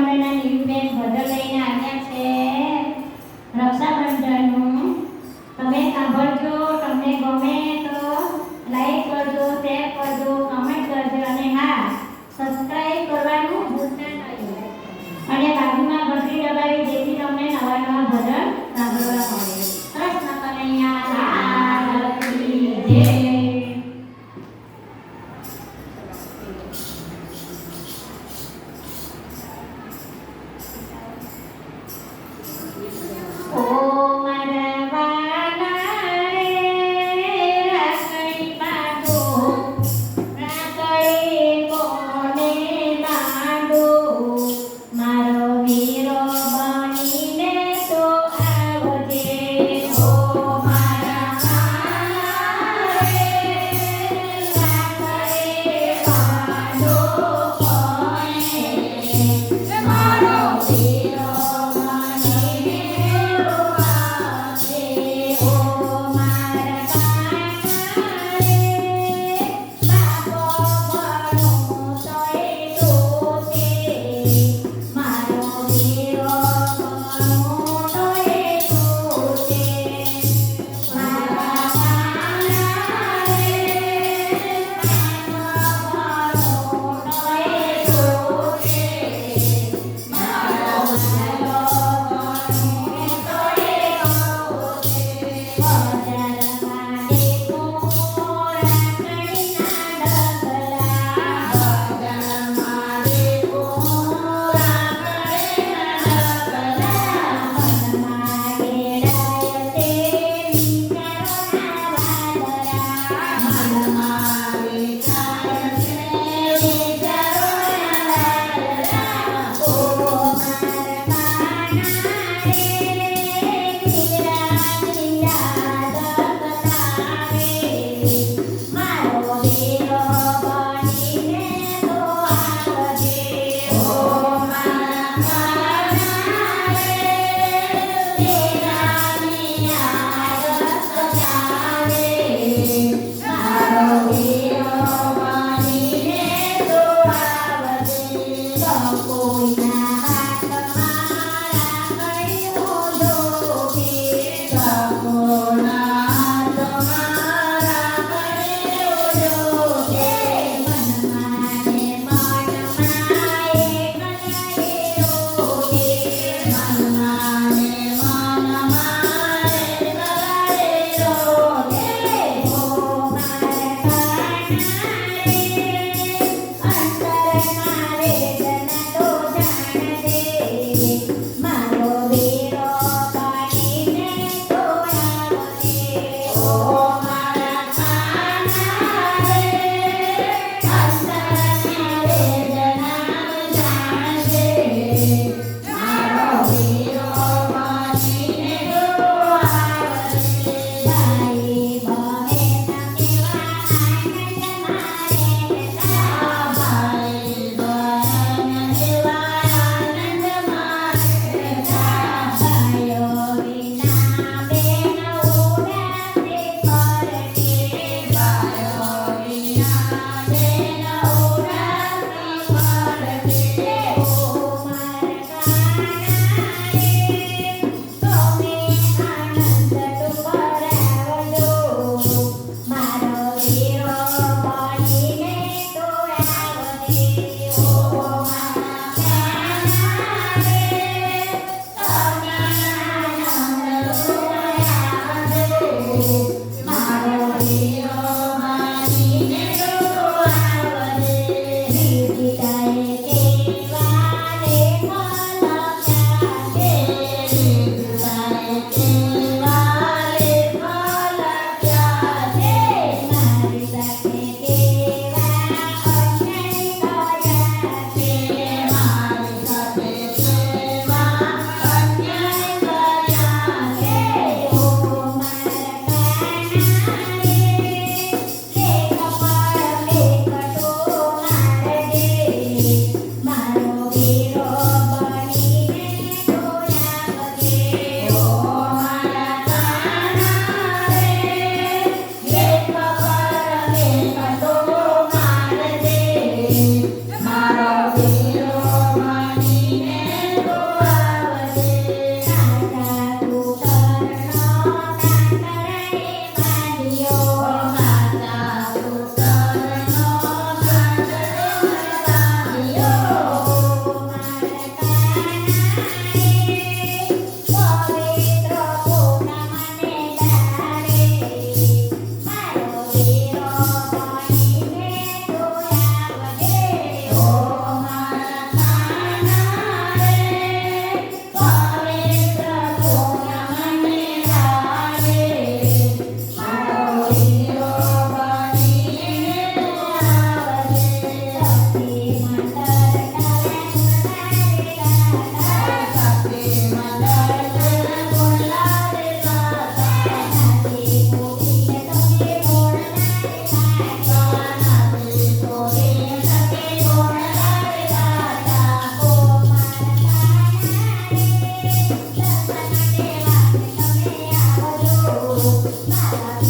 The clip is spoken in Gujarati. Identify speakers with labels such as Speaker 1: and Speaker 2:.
Speaker 1: મંડળના નીરુબેન ભજન લઈને આવ્યા છે. રક્ષાબંધનનું તમે સાંભળજો, તમને ગમે તો લાઈક કરજો શેર કરજો કમેન્ટ કરજો અને હા સબસ્ક્રાઇબ કરવાનું ભૂલતા નહીં. અને બાજુમાં ઘંટડી દબાવી જેથી તમને નવા નવા ભજન સાંભળવા મળે. Bye.